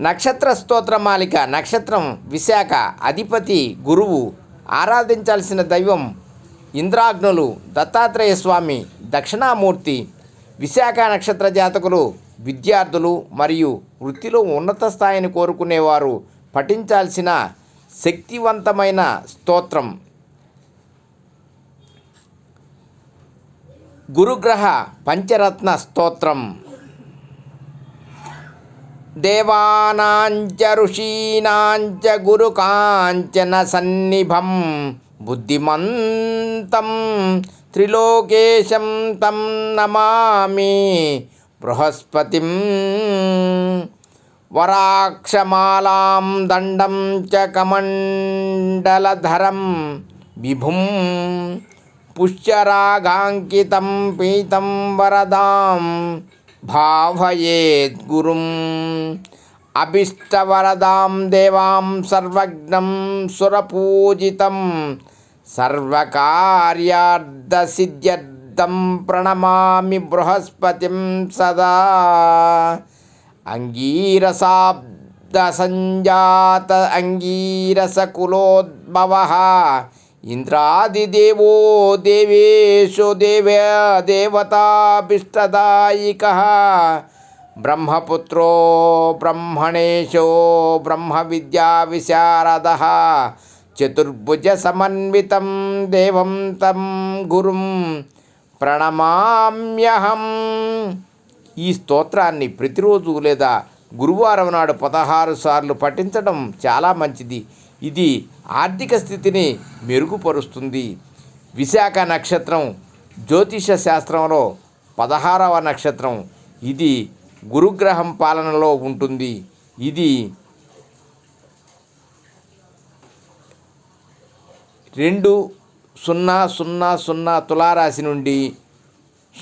నక్షత్ర స్తోత్రమాలిక నక్షత్రం విశాఖ అధిపతి గురువు ఆరాధించాల్సిన దైవం ఇంద్రాగ్నులు దత్తాత్రేయ స్వామి దక్షిణామూర్తి విశాఖ నక్షత్ర జాతకులు విద్యార్థులు మరియు వృత్తిలో ఉన్నత స్థాయిని కోరుకునేవారు. పఠించాల్సిన శక్తివంతమైన స్తోత్రం. గురుగ్రహ పంచరత్న స్తోత్రం. దేవానాంచ ఋషీనాంచ గురుకాంచన సన్నిభం బుద్ధిమంతం త్రిలోకేశం తం నమామి బృహస్పతిం వరాక్షమాలాం దండం చ కమండలధరం విభుం పుష్యరాగాంకితం పీతం వరదాం భావయేద్గురుం అభిష్టవరదాం దేవాం సర్వజ్ఞం సురపూజితం సర్వకార్యార్థసిద్ధ్యర్థం ప్రణమామి బృహస్పతిం సదా అంగీరసాబ్ద సంజాత అంగీరసకులోద్భవ ఇంద్రాదిదేవో దేవేశో దేవ దేవతాభిష్టదాయిక. బ్రహ్మపుత్రో బ్రహ్మణేశో బ్రహ్మ విద్యా విశారద చతుర్భుజ సమన్వితం దేవం తం గురుం ప్రణమామ్యహం. ఈ స్తోత్రాన్ని ప్రతిరోజు లేదా గురువారం నాడు పదహారు సార్లు పఠించడం చాలా మంచిది. ఇది ఆర్థిక స్థితిని మెరుగుపరుస్తుంది. విశాఖ నక్షత్రం జ్యోతిష శాస్త్రంలో పదహారవ నక్షత్రం. ఇది గురుగ్రహం పాలనలో ఉంటుంది. ఇది రెండు సున్నా సున్నా సున్నా తులారాశి నుండి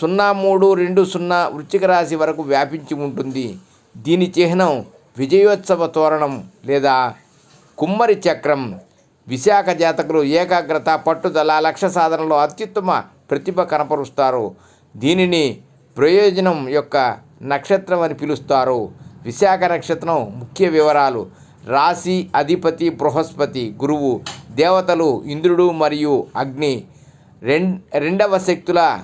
సున్నా మూడు రెండు సున్నా వృశ్చిక రాశి వరకు వ్యాపించి ఉంటుంది. దీని చిహ్నం విజయోత్సవ తోరణం లేదా కుమ్మరి చక్రం. విశాఖ జాతకులు ఏకాగ్రత పట్టుదల లక్ష్య సాధనలో అత్యుత్తమ ప్రతిభ కనపరుస్తారు. దీనిని ప్రయోజనం యొక్క నక్షత్రం అని పిలుస్తారు. విశాఖ నక్షత్రం ముఖ్య వివరాలు. రాశి అధిపతి బృహస్పతి గురువు దేవతలు ఇంద్రుడు మరియు అగ్ని. రెండ్ రెండవ శక్తుల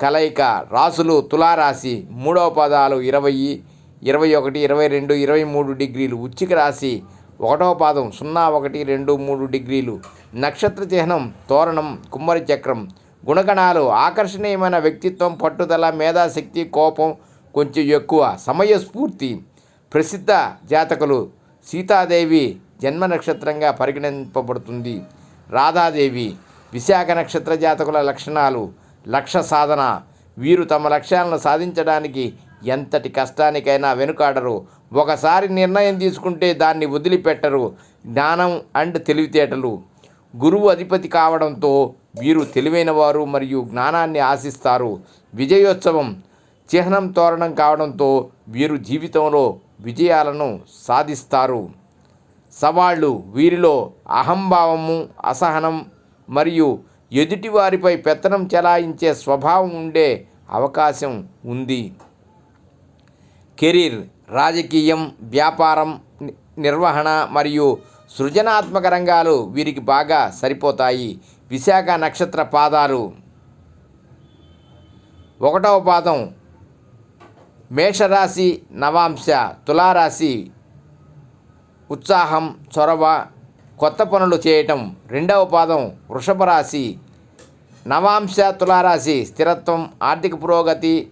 కలయిక. రాసులు తులారాశి మూడవ పదాలు ఇరవై ఇరవై ఒకటి ఇరవై రెండు ఇరవై మూడు డిగ్రీలు. ఉచ్చిక రాశి ఒకటవ పాదం సున్నా ఒకటి రెండు మూడు డిగ్రీలు. నక్షత్ర చిహ్నం తోరణం కుమ్మరి చక్రం. గుణగణాలు ఆకర్షణీయమైన వ్యక్తిత్వం పట్టుదల మేధాశక్తి కోపం కొంచెం ఎక్కువ. సమయస్ఫూర్తి. ప్రసిద్ధ జాతకులు సీతాదేవి జన్మ నక్షత్రంగా పరిగణింపబడుతుంది. రాధాదేవి విశాఖ నక్షత్ర జాతకుల లక్షణాలు. లక్ష్య సాధన. వీరు తమ లక్ష్యాలను సాధించడానికి ఎంతటి కష్టానికైనా వెనుకాడరు. ఒకసారి నిర్ణయం తీసుకుంటే దాన్ని వదిలిపెట్టరు. జ్ఞానం అండ్ తెలివితేటలు. గురువు అధిపతి కావడంతో వీరు తెలివైన వారు మరియు జ్ఞానాన్ని ఆశిస్తారు. విజయోత్సవం చిహ్నం తోరణం కావడంతో వీరు జీవితంలో విజయాలను సాధిస్తారు. సవాళ్ళు వీరిలో అహంభావము అసహనం మరియు ఎదుటివారిపై పెత్తనం చెలాయించే స్వభావం ఉండే అవకాశం ఉంది. కెరీర్ రాజకీయం వ్యాపారం ని- నిర్వహణ మరియు సృజనాత్మక రంగాలు వీరికి బాగా సరిపోతాయి. విశాఖ నక్షత్ర పాదాలు. ఒకటవ పాదం మేషరాశి నవాంశ తులారాశి. ఉత్సాహం చొరవ కొత్త పనులు చేయటం. రెండవ పాదం వృషభ రాశి నవాంశ తులారాశి. స్థిరత్వం ఆర్థిక పురోగతి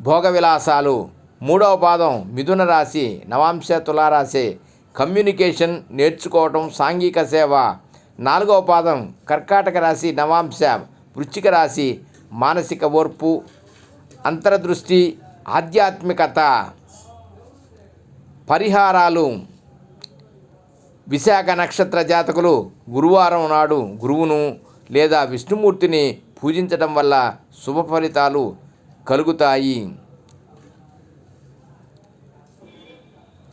భోగ విలాసాలు. మూడవ పాదం మిథున రాశి నవాంశ తులారాశి. కమ్యూనికేషన్ నేర్చుకోవటం సాంఘిక సేవ. నాలుగవ పాదం కర్కాటక రాశి నవాంశ వృశ్చిక రాశి మానసిక ఓర్పు అంతర్దృష్టి ఆధ్యాత్మికత. పరిహారాలు. విశాఖ నక్షత్ర జాతకులు గురువారం నాడు గురువును లేదా విష్ణుమూర్తిని పూజించడం వల్ల శుభ ఫలితాలు కలుగుతాయి.